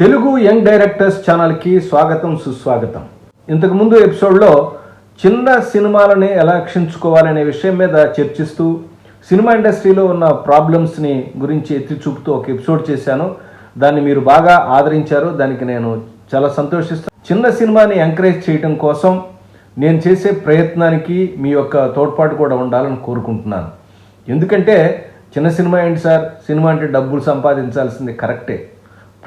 Telugu young directors ఛానల్కి స్వాగతం సుస్వాగతం. ఇంతకుముందు ఎపిసోడ్లో చిన్న సినిమాలని ఎలా రక్షించుకోవాలనే విషయం మీద చర్చిస్తూ సినిమా ఇండస్ట్రీలో ఉన్న ప్రాబ్లమ్స్ని గురించి ఎత్తి చూపుతూ ఒక ఎపిసోడ్ చేశాను. దాన్ని మీరు బాగా ఆదరించారు. దానికి నేను చాలా సంతోషిస్తాను చిన్న సినిమాని ఎంకరేజ్ చేయడం కోసం నేను చేసే ప్రయత్నానికి మీ యొక్క తోడ్పాటు కూడా ఉండాలని కోరుకుంటున్నాను. ఎందుకంటే చిన్న సినిమా ఏంటి సార్? సినిమా అంటే డబ్బులు సంపాదించాల్సింది కరెక్టే.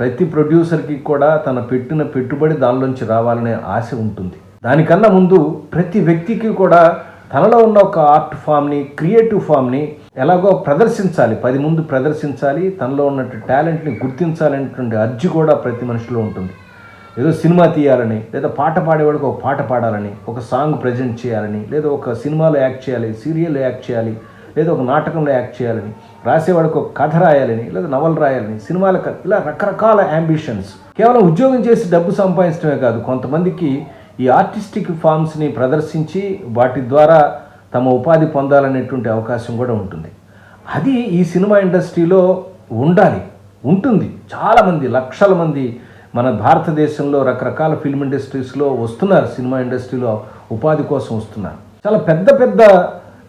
ప్రతి ప్రొడ్యూసర్కి కూడా తన పెట్టిన పెట్టుబడి దానిలోంచి రావాలనే ఆశ ఉంటుంది. దానికన్నా ముందు ప్రతి వ్యక్తికి కూడా తనలో ఉన్న ఒక ఆర్ట్ ఫామ్ని క్రియేటివ్ ఫామ్ని ఎలాగో ప్రదర్శించాలి. పది ముందు ప్రదర్శించాలి తనలో ఉన్నట్టు టాలెంట్ని గుర్తించాలనేటువంటి అర్జి కూడా ప్రతి మనిషిలో ఉంటుంది. ఏదో సినిమా తీయాలని లేదా పాట పాడేవాడికి ఒక పాట పాడాలని ఒక సాంగ్ ప్రజెంట్ చేయాలని లేదా ఒక సినిమాలో యాక్ట్ చేయాలి సీరియల్లో యాక్ట్ చేయాలి లేదా ఒక నాటకంలో యాక్ట్ చేయాలని రాసేవాడికి ఒక కథ రాయాలని లేదా నవలు రాయాలని సినిమాల ఇలా రకరకాల అంబిషన్స్ కేవలం ఉద్యోగం చేసి డబ్బు సంపాదించడమే కాదు కొంతమందికి ఈ ఆర్టిస్టిక్ ఫామ్స్ని ప్రదర్శించి వాటి ద్వారా తమ ఉపాధి పొందాలనేటువంటి అవకాశం కూడా ఉంటుంది. అది ఈ సినిమా ఇండస్ట్రీలో ఉండాలి ఉంటుంది. చాలామంది లక్షల మంది మన భారతదేశంలో రకరకాల ఫిల్మ్ ఇండస్ట్రీస్లో వస్తున్నారు సినిమా ఇండస్ట్రీలో ఉపాధి కోసం వస్తున్నారు. చాలా పెద్ద పెద్ద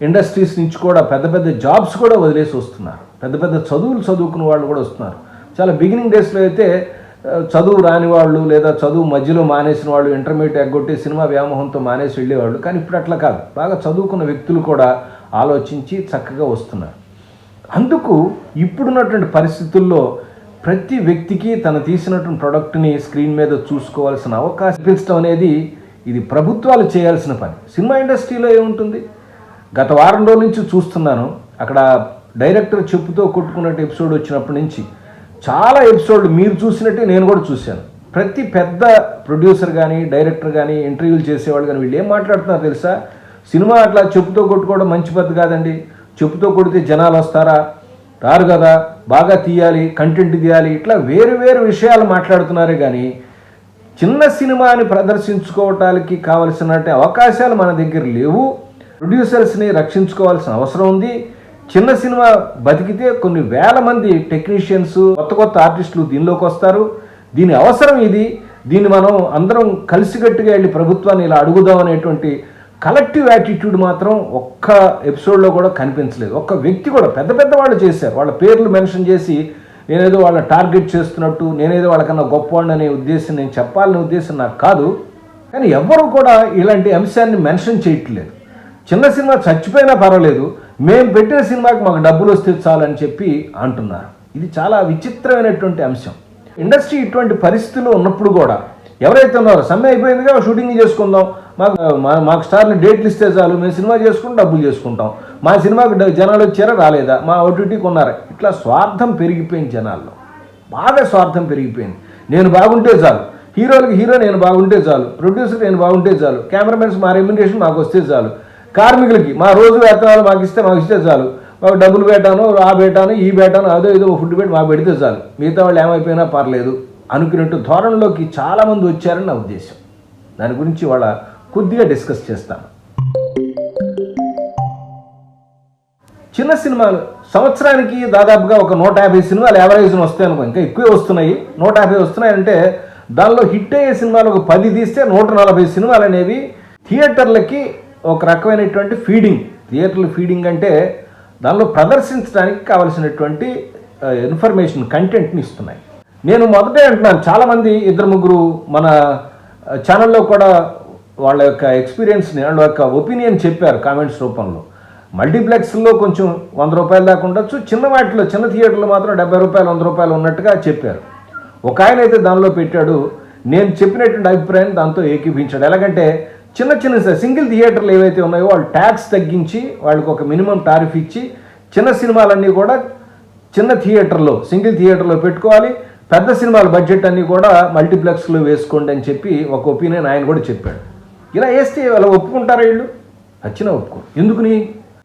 ఇండస్ట్రీస్ నుంచి కూడా పెద్ద పెద్ద జాబ్స్ కూడా వదిలేసి వస్తున్నారు. పెద్ద పెద్ద చదువులు చదువుకున్న వాళ్ళు కూడా వస్తున్నారు. చాలా బిగినింగ్ డేస్లో అయితే చదువు రాని వాళ్ళు లేదా చదువు మధ్యలో మానేసిన వాళ్ళు ఇంటర్మీడియట్ ఎగ్గొట్టి సినిమా వ్యామోహంతో మానేసి వెళ్ళేవాళ్ళు. కానీ ఇప్పుడు అట్లా కాదు. బాగా చదువుకున్న వ్యక్తులు కూడా ఆలోచించి చక్కగా వస్తున్నారు. అందుకు ఇప్పుడున్నటువంటి పరిస్థితుల్లో ప్రతి వ్యక్తికి తను తీసినటువంటి ప్రోడక్ట్ని స్క్రీన్ మీద చూసుకోవాల్సిన అవకాశం కల్పించడం అనేది ఇది ప్రభుత్వాలు చేయాల్సిన పని. సినిమా ఇండస్ట్రీలో ఏముంటుంది? గత వారం రోజుల నుంచి చూస్తున్నాను. అక్కడ డైరెక్టర్ చెప్పుతో కొట్టుకున్నట్టు ఎపిసోడ్ వచ్చినప్పటి నుంచి చాలా ఎపిసోడ్లు మీరు చూసినట్టే నేను కూడా చూశాను. ప్రతి పెద్ద ప్రొడ్యూసర్ కానీ డైరెక్టర్ కానీ ఇంటర్వ్యూలు చేసేవాళ్ళు కానీ వీళ్ళు ఏం మాట్లాడుతున్నారు తెలుసా? సినిమా అట్లా చెప్పుతో కొట్టుకోవడం మంచి పద్ధతి కాదండి. చెప్పుతో కొడితే జనాలు వస్తారా? రారు కదా. బాగా తీయాలి కంటెంట్ తీయాలి ఇట్లా వేరు వేరు విషయాలు మాట్లాడుతున్నారే కానీ చిన్న సినిమాని ప్రదర్శించుకోవటానికి కావలసిన అవకాశాలు మన దగ్గర లేవు. ప్రొడ్యూసర్స్ని రక్షించుకోవాల్సిన అవసరం ఉంది. చిన్న సినిమా బతికితే కొన్ని వేల మంది టెక్నీషియన్స్ కొత్త కొత్త ఆర్టిస్టులు దీనిలోకి వస్తారు. దీని అవసరం ఇది. దీన్ని మనం అందరం కలిసికట్టుగా వెళ్ళి ప్రభుత్వాన్ని ఇలా అడుగుదాం అనేటువంటి కలెక్టివ్ యాటిట్యూడ్ మాత్రం ఒక్క ఎపిసోడ్లో కూడా కనిపించలేదు. ఒక్క వ్యక్తి కూడా పెద్ద పెద్ద వాళ్ళు చేశారు. వాళ్ళ పేర్లు మెన్షన్ చేసి నేనేదో వాళ్ళ టార్గెట్ చేస్తున్నట్టు నేనేదో వాళ్ళకన్నా గొప్పవాడిని అనే ఉద్దేశం నేను చెప్పాలనే ఉద్దేశం నాకు కాదు. కానీ ఎవ్వరూ కూడా ఇలాంటి అంశాన్ని మెన్షన్ చేయట్లేదు. చిన్న సినిమా చచ్చిపోయినా పర్వాలేదు మేము పెట్టిన సినిమాకి మాకు డబ్బులు వస్తే చాలని చెప్పి అంటున్నారు. ఇది చాలా విచిత్రమైనటువంటి అంశం. ఇండస్ట్రీ ఇటువంటి పరిస్థితుల్లో ఉన్నప్పుడు కూడా ఎవరైతే ఉన్నారో సమ్మె అయిపోయిందిగా షూటింగ్ చేసుకుందాం మాకు మా- మాకు స్టార్లు డేట్లు ఇస్తే చాలు మేము సినిమా చేసుకుని డబ్బులు చేసుకుంటాం. మా సినిమాకి జనాలు వచ్చారా? రాలేదా? మా ఓటీటీకి ఉన్నారా ఇట్లా స్వార్థం పెరిగిపోయింది జనాల్లో. బాగా స్వార్థం పెరిగిపోయింది. నేను బాగుంటే చాలు. హీరోలకి హీరో నేను బాగుంటే చాలు. ప్రొడ్యూసర్ నేను బాగుంటే చాలు. కెమెరామెన్స్ మా రెమ్యూనేషన్ మాకు వస్తే చాలు. కార్మికులకి మా రోజు వేతనాలు మాకు ఇస్తే మాకు ఇస్తే చాలు. మాకు డబ్బులు పెట్టాను ఆ బేటాను ఈ బేటాను అదో ఏదో ఫుడ్ పెట్టి మాకు పెడితే చాలు. మిగతా వాళ్ళు ఏమైపోయినా పర్లేదు. అనుకున్నట్టు ధోరణిలోకి చాలామంది వచ్చారని నా ఉద్దేశం. దాని గురించి వాళ్ళ కొద్దిగా డిస్కస్ చేస్తాను. చిన్న సినిమాలు సంవత్సరానికి దాదాపుగా ఒక నూట యాభై సినిమాలు యావరేజ్న వస్తాయి అనుకో ఇంకా ఎక్కువే వస్తున్నాయి. నూట యాభై వస్తున్నాయంటే దానిలో హిట్ అయ్యే సినిమాలు ఒక పది తీస్తే నూట నలభై సినిమాలు అనేవి థియేటర్లకి ఒక రకమైనటువంటి ఫీడింగ్ థియేటర్ల ఫీడింగ్ అంటే దానిలో ప్రదర్శించడానికి కావలసినటువంటి ఇన్ఫర్మేషన్ కంటెంట్ని ఇస్తున్నాయి. నేను మొదటే అంటున్నాను చాలామంది ఇద్దరు ముగ్గురు మన ఛానల్లో కూడా వాళ్ళ యొక్క ఎక్స్పీరియన్స్ని వాళ్ళ యొక్క ఒపీనియన్ చెప్పారు కామెంట్స్ రూపంలో. మల్టీప్లెక్స్లో కొంచెం వంద రూపాయలు దాకా ఉండొచ్చు చిన్న వాటిలో చిన్న థియేటర్లో మాత్రం డెబ్బై రూపాయలు వంద రూపాయలు ఉన్నట్టుగా చెప్పారు. ఒక ఆయన అయితే దానిలో పెట్టాడు నేను చెప్పినటువంటి అభిప్రాయం దాంతో ఏకీభించాడు ఎలాగంటే చిన్న చిన్న సింగిల్ థియేటర్లు ఏవైతే ఉన్నాయో వాళ్ళు ట్యాక్స్ తగ్గించి వాళ్ళకి ఒక మినిమం టారిఫ్ ఇచ్చి చిన్న సినిమాలన్నీ కూడా చిన్న థియేటర్లో సింగిల్ థియేటర్లో పెట్టుకోవాలి. పెద్ద సినిమాల బడ్జెట్ అన్నీ కూడా మల్టీప్లెక్స్లో వేసుకోండి అని చెప్పి ఒక ఒపీనియన్ ఆయన కూడా చెప్పాడు. ఇలా వేస్తే అలా ఒప్పుకుంటారా వీళ్ళు? వచ్చినా ఒప్పుకో ఎందుకుని?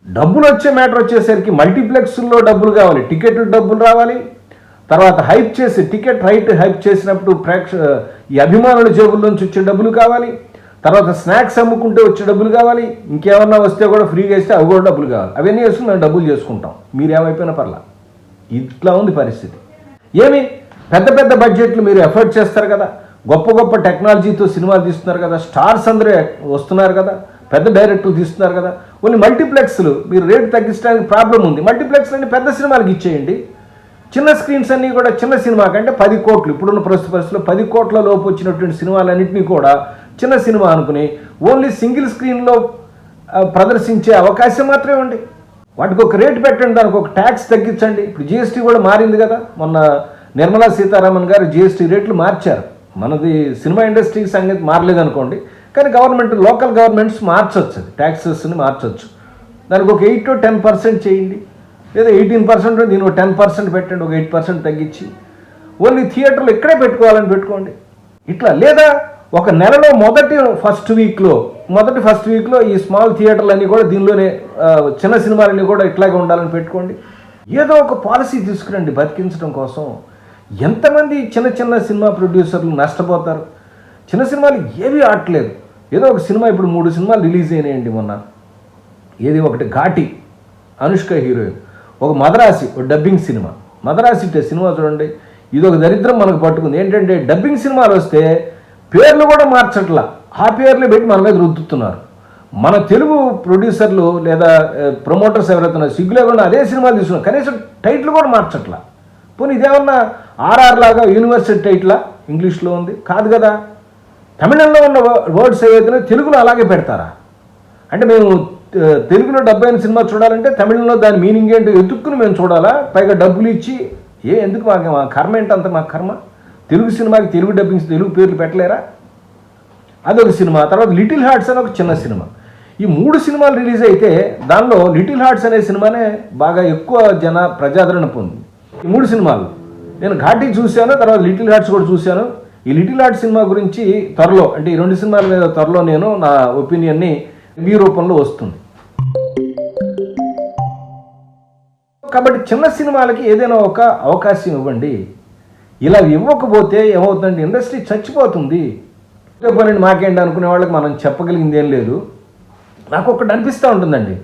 డబ్బులు వచ్చే మ్యాటర్ వచ్చేసరికి మల్టీప్లెక్స్లో డబ్బులు కావాలి టికెట్ డబ్బులు రావాలి. తర్వాత హైప్ చేసి టికెట్ రైట్ హైప్ చేసినప్పుడు ప్రేక్ష ఈ అభిమానుల జేబుల నుంచి వచ్చే డబ్బులు కావాలి. తర్వాత స్నాక్స్ అమ్ముకుంటే వచ్చే డబ్బులు కావాలి ఇంకేమన్నా వస్తే కూడా ఫ్రీగా ఇస్తే అవి కూడా డబ్బులు కావాలి. అవన్నీ వేసుకుని మేము డబ్బులు చేసుకుంటాం. మీరు ఏమైపోయినా పర్లా. ఇట్లా ఉంది పరిస్థితి. ఏమి? పెద్ద పెద్ద బడ్జెట్లు మీరు ఎఫర్ట్ చేస్తారు కదా. గొప్ప గొప్ప టెక్నాలజీతో సినిమాలు తీస్తున్నారు కదా. స్టార్స్ అందరూ వస్తున్నారు కదా. పెద్ద డైరెక్టర్లు తీస్తున్నారు కదా. ఓన్లీ మల్టీప్లెక్స్లు మీరు రేటు తగ్గించడానికి ప్రాబ్లం ఉంది. మల్టీప్లెక్స్ అన్ని పెద్ద సినిమాలకు ఇచ్చేయండి. చిన్న స్క్రీన్స్ అన్నీ కూడా చిన్న సినిమా కంటే పది కోట్లు. ఇప్పుడున్న ప్రస్తుత పరిస్థితుల్లో పది కోట్ల లోపు వచ్చినటువంటి సినిమాలన్నింటినీ కూడా చిన్న సినిమా అనుకుని ఓన్లీ సింగిల్ స్క్రీన్లో ప్రదర్శించే అవకాశం మాత్రమే ఉంది. వాటికి ఒక రేటు పెట్టండి దానికి ఒక ట్యాక్స్ తగ్గించండి. ఇప్పుడు జిఎస్టీ కూడా మారింది కదా. మొన్న నిర్మలా సీతారామన్ గారు జిఎస్టీ రేట్లు మార్చారు. మనది సినిమా ఇండస్ట్రీ సంగతి మారలేదు అనుకోండి. కానీ గవర్నమెంట్ లోకల్ గవర్నమెంట్స్ మార్చొచ్చు. అది ట్యాక్సెస్ని మార్చొచ్చు. దానికి ఒక ఎయిట్ టు టెన్ పర్సెంట్ చేయండి. లేదా ఎయిటీన్ పర్సెంట్ దీని ఒక టెన్ పర్సెంట్ పెట్టండి ఒక ఎయిట్ పర్సెంట్ తగ్గించి. ఓన్లీ థియేటర్లు ఇక్కడే పెట్టుకోవాలని పెట్టుకోండి. ఇట్లా లేదా? ఒక నెలలో మొదటి ఫస్ట్ వీక్లో మొదటి ఫస్ట్ వీక్లో ఈ స్మాల్ థియేటర్లన్నీ కూడా దీనిలోనే చిన్న సినిమాలన్నీ కూడా ఇట్లాగే ఉండాలని పెట్టుకోండి. ఏదో ఒక పాలసీ తీసుకురండి బతికించడం కోసం. ఎంతమంది చిన్న చిన్న సినిమా ప్రొడ్యూసర్లు నష్టపోతారు? చిన్న సినిమాలు ఏవి ఆడట్లేదు. ఏదో ఒక సినిమా ఇప్పుడు మూడు సినిమాలు రిలీజ్ అయినాయండి మొన్న. ఏది ఒకటి ఘాటి అనుష్క హీరోయిన్. ఒక మదరాసి ఒక డబ్బింగ్ సినిమా. మదరాసి సినిమా చూడండి. ఇది ఒక దరిద్రం మనకు పట్టుకుంది. ఏంటంటే డబ్బింగ్ సినిమాలు వస్తే పేర్లు కూడా మార్చట్లా. ఆ పేర్లు పెట్టి మన మీద రుద్దుతున్నారు. మన తెలుగు ప్రొడ్యూసర్లు లేదా ప్రమోటర్స్ ఎవరైతే సిగ్గులో కూడా అదే సినిమాలు తీసుకున్నారు కనీసం టైటిల్ కూడా మార్చట్లా. పోనీ ఇదేమన్నా ఆర్ఆర్ లాగా యూనివర్సిటీ టైటిలా? ఇంగ్లీష్లో ఉంది. కాదు కదా. తమిళంలో ఉన్న వర్డ్స్ ఏవైతే తెలుగులో అలాగే పెడతారా? అంటే మేము తెలుగులో డబ్బు అయిన సినిమా చూడాలంటే తమిళంలో దాని మీనింగ్ ఏంటో ఎతుక్కుని మేము చూడాలా? పైగా డబ్బులు ఇచ్చి ఏ ఎందుకు మాకు మా కర్మ ఏంటంత మా కర్మ? తెలుగు సినిమాకి తెలుగు డబ్బింగ్స్ తెలుగు పేర్లు పెట్టలేరా? అదొక సినిమా తర్వాత లిటిల్ హార్ట్స్ అని ఒక చిన్న సినిమా. ఈ మూడు సినిమాలు రిలీజ్ అయితే దానిలో లిటిల్ హార్ట్స్ అనే సినిమానే బాగా ఎక్కువ జన ప్రజాదరణ పొందింది. ఈ మూడు సినిమాలు. నేను ఘాటీ చూశాను తర్వాత లిటిల్ హార్ట్స్ కూడా చూశాను. ఈ లిటిల్ హార్ట్ సినిమా గురించి త్వరలో అంటే ఈ రెండు సినిమాల మీద త్వరలో నేను నా ఒపీనియన్ని మీ రూపంలో వస్తుంది. కాబట్టి చిన్న సినిమాలకి ఏదైనా ఒక అవకాశం ఇవ్వండి. ఇలా ఇవ్వకపోతే ఏమవుతుందండి? ఇండస్ట్రీ చచ్చిపోతుంది. పన్నెండు మాకేంటి అనుకునే వాళ్ళకి మనం చెప్పగలిగింది ఏం లేదు. నాకు ఒకటి అనిపిస్తూ ఉంటుందండి.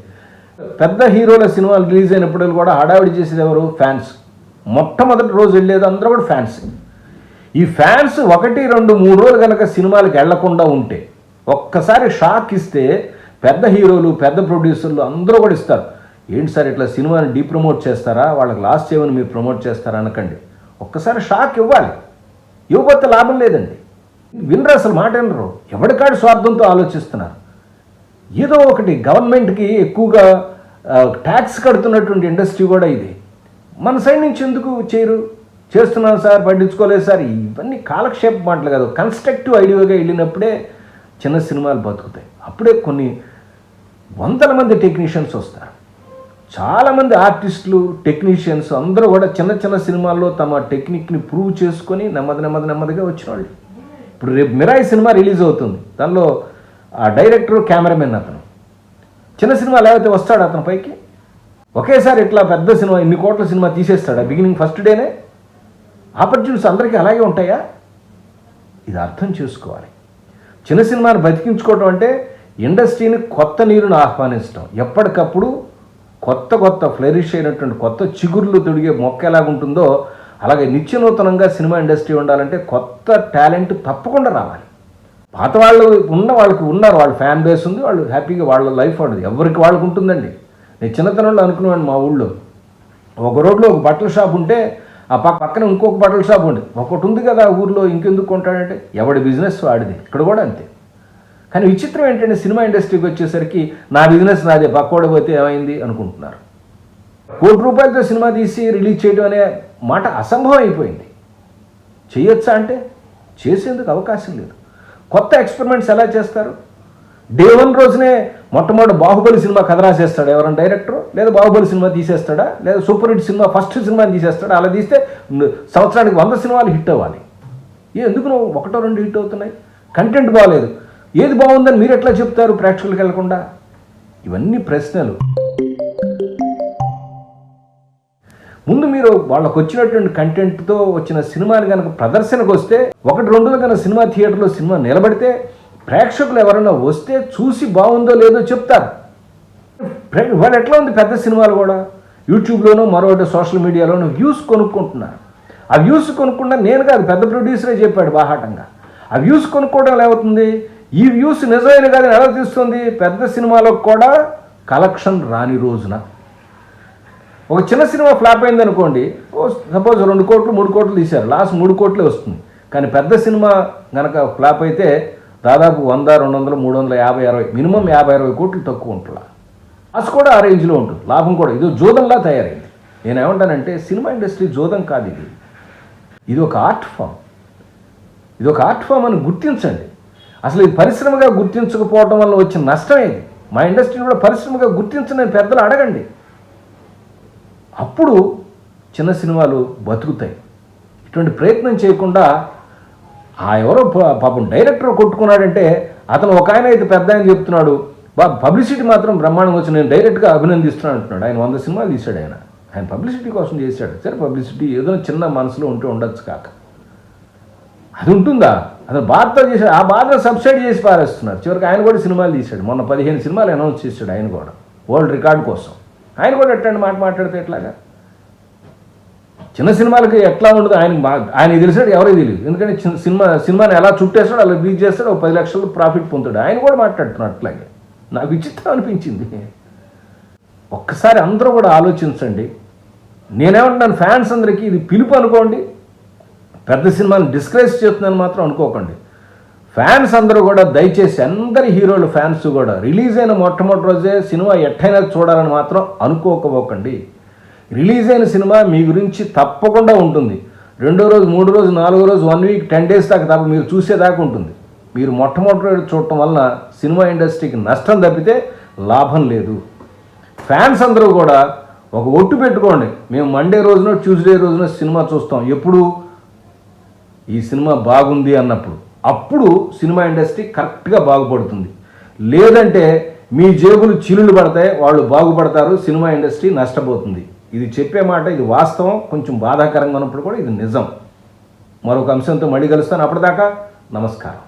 పెద్ద హీరోల సినిమాలు రిలీజ్ అయినప్పుడు కూడా హడావిడి చేసేది ఎవరు? ఫ్యాన్స్. మొట్టమొదటి రోజు వెళ్ళేది అందరూ కూడా ఫ్యాన్స్. ఈ ఫ్యాన్స్ ఒకటి రెండు మూడు రోజులు కనుక సినిమాలకు వెళ్ళకుండా ఉంటే ఒక్కసారి షాక్ ఇస్తే పెద్ద హీరోలు పెద్ద ప్రొడ్యూసర్లు అందరూ కూడా ఇస్తారు. ఏంటి సార్ ఇట్లా సినిమాని డీప్రమోట్ చేస్తారా? వాళ్ళకి లాస్ట్ చేయమని మీరు ప్రమోట్ చేస్తారా? అనకండి. ఒక్కసారి షాక్ ఇవ్వాలి. ఇవ్వకపోతే లాభం లేదండి. వినరు అసలు మాట వినరు. ఎవరికాడు స్వార్థంతో ఆలోచిస్తున్నారు? ఏదో ఒకటి గవర్నమెంట్కి ఎక్కువగా ట్యాక్స్ కడుతున్నటువంటి ఇండస్ట్రీ కూడా ఇది. మన సైడ్ నుంచి ఎందుకు చేయరు? చేస్తున్నాం సార్ పట్టించుకోలేదు సార్. ఇవన్నీ కాలక్షేప మాటలు కాదు. కన్స్ట్రక్టివ్ ఐడియాగా వెళ్ళినప్పుడే చిన్న సినిమాలు బతుకుతాయి. అప్పుడే కొన్ని వందల మంది టెక్నీషియన్స్ వస్తారు. చాలామంది ఆర్టిస్టులు టెక్నీషియన్స్ అందరూ కూడా చిన్న చిన్న సినిమాల్లో తమ టెక్నిక్ని ప్రూవ్ చేసుకొని నెమ్మది నెమ్మది నెమ్మదిగా వచ్చిన వాళ్ళు ఇప్పుడు రేపు మిరాయి సినిమా రిలీజ్ అవుతుంది. దానిలో ఆ డైరెక్టర్ కెమెరామెన్ అతను. చిన్న సినిమా లేకపోతే వస్తాడు అతను పైకి. ఒకేసారి ఇట్లా పెద్ద సినిమా ఇన్ని కోట్ల సినిమా తీసేస్తాడా. బిగినింగ్ ఫస్ట్ డేనే ఆపర్చునిటీస్ అందరికీ అలాగే ఉంటాయా? ఇది అర్థం చేసుకోవాలి. చిన్న సినిమాను బతికించుకోవడం అంటే ఇండస్ట్రీని కొత్త నీరును ఆహ్వానించడం ఎప్పటికప్పుడు కొత్త కొత్త ఫ్లరిష్ అయినటువంటి కొత్త చిగుర్లు తొడిగే మొక్క ఎలాగుంటుందో అలాగే నిత్యనూతనంగా సినిమా ఇండస్ట్రీ ఉండాలంటే కొత్త టాలెంట్ తప్పకుండా రావాలి. పాత వాళ్ళు ఉన్న వాళ్ళకి ఉన్నారు వాళ్ళ ఫ్యాన్ బేస్ ఉంది వాళ్ళు హ్యాపీగా వాళ్ళ లైఫ్ ఉండదు. ఎవరికి వాళ్ళకు ఉంటుందండి? నేను చిన్నతనంలో అనుకునేవాడిని మా ఊళ్ళో. ఒక రోడ్లో ఒక బట్టల షాప్ ఉంటే ఆ పక్క పక్కన ఇంకొక బట్టల షాప్ ఉంది ఒకటి ఉంది కదా ఆ ఊర్లో ఇంకెందుకు కొంటాడంటే ఎవడి బిజినెస్ వాడిది. ఇక్కడ కూడా అంతే. కానీ విచిత్రం ఏంటంటే సినిమా ఇండస్ట్రీకి వచ్చేసరికి నా బిజినెస్ నాదే పక్కోడ పోతే ఏమైంది అనుకుంటున్నారు. కోటి రూపాయలతో సినిమా తీసి రిలీజ్ చేయడం అనే మాట అసంభవం అయిపోయింది. చేయొచ్చా అంటే చేసేందుకు అవకాశం లేదు. కొత్త ఎక్స్పెరిమెంట్స్ ఎలా చేస్తారు? డే వన్ రోజునే మొట్టమొదటి బాహుబలి సినిమా కథ రాసేస్తాడు ఎవరైనా డైరెక్టర్? లేదా బాహుబలి సినిమా తీసేస్తాడా? లేదా super hit cinema first cinema తీసేస్తాడా? అలా తీస్తే సంవత్సరానికి వంద సినిమాలు హిట్ అవ్వాలి. ఏ ఎందుకు నువ్వు ఒకటో రెండు హిట్ అవుతున్నాయి? కంటెంట్ బాగాలేదు. ఏది బాగుందని మీరు ఎట్లా చెప్తారు ప్రేక్షకులకు వెళ్ళకుండా ఇవన్నీ ప్రశ్నలు. ముందు మీరు వాళ్ళకు వచ్చినటువంటి కంటెంట్తో వచ్చిన సినిమాని కనుక ప్రదర్శనకు వస్తే ఒకటి రెండు కనుక సినిమా థియేటర్లో సినిమా నిలబడితే ప్రేక్షకులు ఎవరైనా వస్తే చూసి బాగుందో లేదో చెప్తారు. వాళ్ళు ఎట్లా ఉంది పెద్ద సినిమాలు కూడా? యూట్యూబ్లోనూ మరొకటి సోషల్ మీడియాలోనూ వ్యూస్ కొనుక్కుంటున్నారు. ఆ వ్యూస్ కొనుక్కుండా నేను కాదు పెద్ద ప్రొడ్యూసరే చెప్పాడు బాహాటంగా. ఆ వ్యూస్ కొనుక్కోవడం ఏమవుతుంది ఈ వ్యూస్ నిజమైన కాదని ఎలా తీస్తుంది పెద్ద సినిమాలకు కూడా కలెక్షన్ రాని రోజున. ఒక చిన్న సినిమా ఫ్లాప్ అయింది అనుకోండి సపోజ్ రెండు కోట్లు మూడు కోట్లు తీశారు లాస్ట్ మూడు కోట్లే వస్తుంది. కానీ పెద్ద సినిమా గనక ఫ్లాప్ అయితే దాదాపు వంద రెండు వందలు మూడు వందల యాభై అరవై మినిమం యాభై అరవై కోట్లు తక్కువ ఉంటుందా? అసలు కూడా ఆ రేంజ్లో ఉంటుంది లాభం కూడా. ఇది జోదంలా తయారైంది. నేను ఏమంటానంటే సినిమా ఇండస్ట్రీ జోదం కాదు ఇది. ఇది ఒక ఆర్ట్ ఫామ్. ఇది ఒక ఆర్ట్ ఫామ్ అని గుర్తించండి. అసలు ఇది పరిశ్రమగా గుర్తించకపోవడం వల్ల వచ్చిన నష్టం ఏది? మా ఇండస్ట్రీని కూడా పరిశ్రమగా గుర్తించని పెద్దలు అడగండి. అప్పుడు చిన్న సినిమాలు బతుకుతాయి. ఇటువంటి ప్రయత్నం చేయకుండా ఆ ఎవరో పాపం డైరెక్టర్ కొట్టుకున్నాడంటే అతను ఒక ఆయన అయితే పెద్ద ఆయన చెప్తున్నాడు బా పబ్లిసిటీ మాత్రం బ్రహ్మాండంగా వచ్చి నేను డైరెక్ట్గా అభినందిస్తున్నాను అంటున్నాడు. ఆయన వంద సినిమాలు తీశాడు ఆయన. ఆయన పబ్లిసిటీ కోసం చేశాడు. సరే పబ్లిసిటీ ఏదో చిన్న మనసులో ఉంటే ఉండొచ్చు కాక. అది ఉంటుందా? అతను బాధతో చేశాడు. ఆ బాధను సబ్సైడ్ చేసి పారేస్తున్నారు. చివరికి ఆయన కూడా సినిమాలు తీశాడు. మొన్న పదిహేను సినిమాలు అనౌన్స్ చేశాడు ఆయన కూడా. వరల్డ్ రికార్డ్ కోసం. ఆయన కూడా ఎట్టండి మాట మాట్లాడితే ఎట్లాగా? చిన్న సినిమాలకి ఎట్లా ఉండదు? ఆయన ఆయన తెలిసాడు ఎవరికి తెలియదు ఎందుకంటే చిన్న సినిమా సినిమాని ఎలా చుట్టేస్తాడు అలా రీచ్ చేస్తాడు ఒక పది లక్షలు ప్రాఫిట్ పొందుతాడు. ఆయన కూడా మాట్లాడుతున్నాడు అట్లాగే. నాకు విచిత్రం అనిపించింది. ఒక్కసారి అందరూ కూడా ఆలోచించండి. నేనేమంటున్నాను? ఫ్యాన్స్ అందరికీ ఇది పిలుపు అనుకోండి. పెద్ద సినిమాని డిస్క్రేజ్ చేస్తుందని మాత్రం అనుకోకండి. ఫ్యాన్స్ అందరూ కూడా దయచేసి అందరి హీరోలు ఫ్యాన్స్ కూడా రిలీజ్ అయిన మొట్టమొదటి రోజే సినిమా ఎట్టైనా చూడాలని మాత్రం అనుకోకపోకండి. రిలీజ్ అయిన సినిమా మీ గురించి తప్పకుండా ఉంటుంది. రెండో రోజు మూడో రోజు నాలుగో రోజు వన్ వీక్ టెన్ డేస్ దాకా తప్ప మీరు చూసేదాకా ఉంటుంది. మీరు మొట్టమొదటి చూడటం వలన సినిమా ఇండస్ట్రీకి నష్టం తప్పితే లాభం లేదు. ఫ్యాన్స్ అందరూ కూడా ఒక ఒట్టు పెట్టుకోండి. మేము మండే రోజున ట్యూస్డే రోజున సినిమా చూస్తాం. ఎప్పుడు? ఈ సినిమా బాగుంది అన్నప్పుడు అప్పుడు సినిమా ఇండస్ట్రీ కరెక్ట్గా బాగుపడుతుంది. లేదంటే మీ జేబులు చిల్లులు పడతాయి వాళ్ళు బాగుపడతారు సినిమా ఇండస్ట్రీ నష్టపోతుంది. ఇది చెప్పే మాట ఇది వాస్తవం కొంచెం బాధాకరంగా ఉన్నప్పుడు కూడా ఇది నిజం. మరొక అంశంతో మళ్ళీ కలుస్తాను. అప్పటిదాకా నమస్కారం.